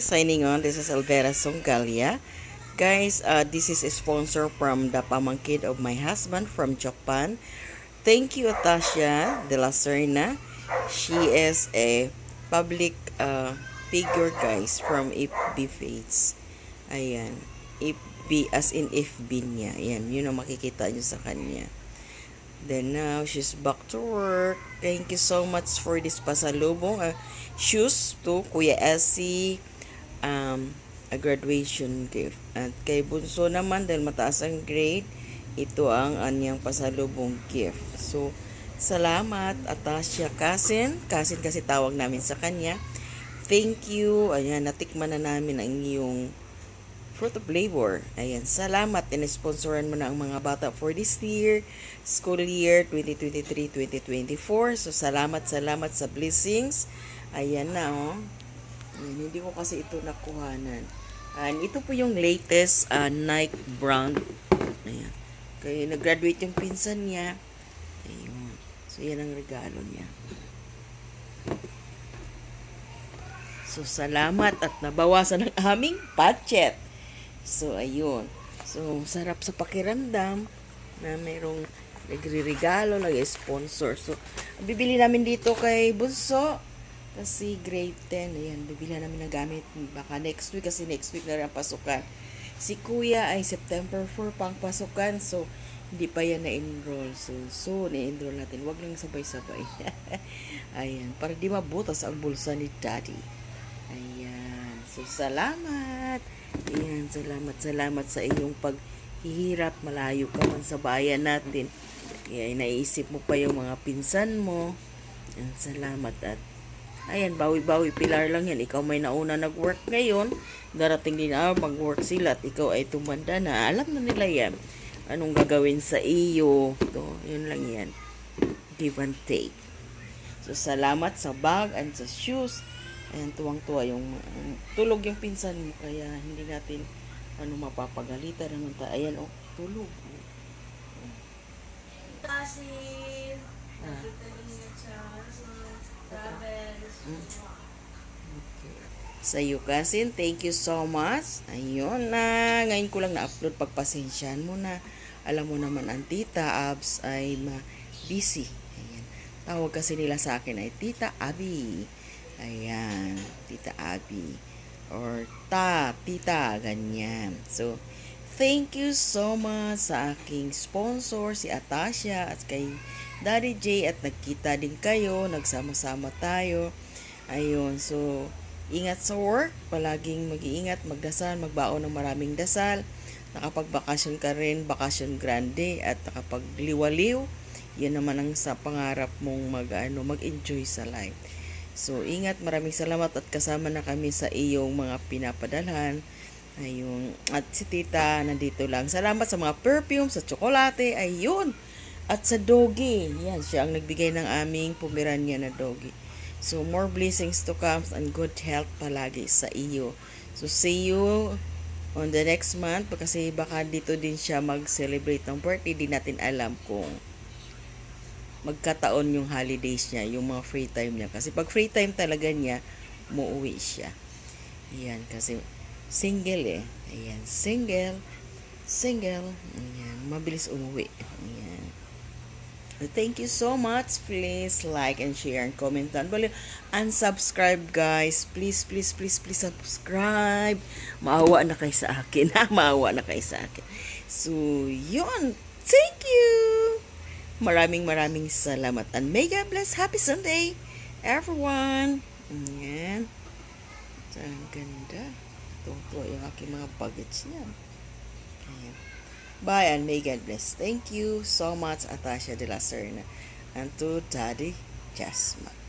Signing on, this is Alvera Songalia. Guys, uh, this is a sponsor from the pamangkin of my husband from Japan. Thank you, Tasha de la Serna. She is a public uh, figure, guys, from FB Fates. Ayan. FB, as in FB niya. Ayan, yun ang makikita nyo sa kanya. Then now, she's back to work. Thank you so much for this pasalubong. Uh, shoes to Kuya Elsie. Um, a graduation gift. At kay Bunso naman, dahil mataas ang grade, ito ang anyang pasalubong gift. So, salamat, Atasha Kasin. Kasin kasi tawag namin sa kanya. Thank you. Ayan, natikman na namin ang iyong fruit of labor. Ayan, salamat. Inesponsoran mo na ang mga bata for this year, school year 2023-2024. So, salamat, salamat sa blessings. Ayan na, oh. Ayan, hindi ko kasi ito nakuhanan. And ito po yung latest uh, Nike brand. Ayan. Kaya nag-graduate yung pinsan niya. Ayun. So, yan ang regalo niya. So, salamat at nabawasan ang aming budget. So, ayun. So, sarap sa pakiramdam na mayroong nagre-regalo, nag-sponsor. So, bibili namin dito kay Bunso, kasi grade 10, ayan, bibili namin ng gamit. Baka next week, kasi next week na rin ang pasukan. Si Kuya ay September 4 pang pasukan, so, hindi pa yan na-enroll. So, so na-enroll natin. Huwag lang sabay-sabay. ayan, para di mabutas ang bulsa ni Daddy. Ayan. So, salamat. Ayan, salamat, salamat sa iyong paghihirap. Malayo ka man sa bayan natin. Kaya naisip mo pa yung mga pinsan mo. Ayan, salamat at Ayan, bawi-bawi pilar lang yan. Ikaw may nauna nag-work ngayon. Darating din ah, mag-work sila at ikaw ay tumanda na. Alam na nila yan. Anong gagawin sa iyo. To, yun lang yan. Give and take. So, salamat sa bag and sa shoes. Ayan, tuwang-tuwa yung um, tulog yung pinsan mo. Kaya hindi natin ano mapapagalitan naman tayo. Ayan, oh, tulog. Kasi, Ah. Nakita niya sa iyo, cousin, thank you so much. Ayun na. Ngayon ko lang na-upload. Pagpasensyahan mo na. Alam mo naman, ang tita Abs ay ma-busy. Ayan. Tawag kasi nila sa akin ay Tita Abi. Ayan. Tita Abi. Or ta, tita, ganyan. So, thank you so much sa aking sponsor, si Atasha, at kay Daddy J. At nagkita din kayo. Nagsama-sama tayo. Ayun. So, ingat sa work. Palaging mag-iingat, magdasal, magbaon ng maraming dasal. Nakapagbakasyon ka rin, bakasyon grande. At nakapagliwaliw. Yan naman ang sa pangarap mong mag, ano, mag-enjoy sa life. So, ingat. Maraming salamat at kasama na kami sa iyong mga pinapadalhan. Ayun. At si tita, nandito lang. Salamat sa mga perfume, sa tsokolate. Ayun. At sa doggy. Yan, siya ang nagbigay ng aming Pomerania na doggy. So, more blessings to come and good health palagi sa iyo. So, see you on the next month. Kasi baka dito din siya mag-celebrate ng birthday. Di natin alam kung magkataon yung holidays niya, yung mga free time niya. Kasi pag free time talaga niya, muuwi siya. Ayan, kasi single eh. Ayan, single, single. Ayan, mabilis umuwi. Ayan. Thank you so much. Please like and share and comment down below. Unsubscribe guys. Please, please, please, please subscribe. Maawa na kayo sa akin. Ha? Maawa na kayo sa akin. So, yun. Thank you. Maraming maraming salamat. And may God bless. Happy Sunday, everyone. Ayan. Ang ganda. Tuwa yung aking mga bagets niya. Ayan. Bye and may God bless. Thank you so much, Atasha de la Serna. And to Daddy Jasmine.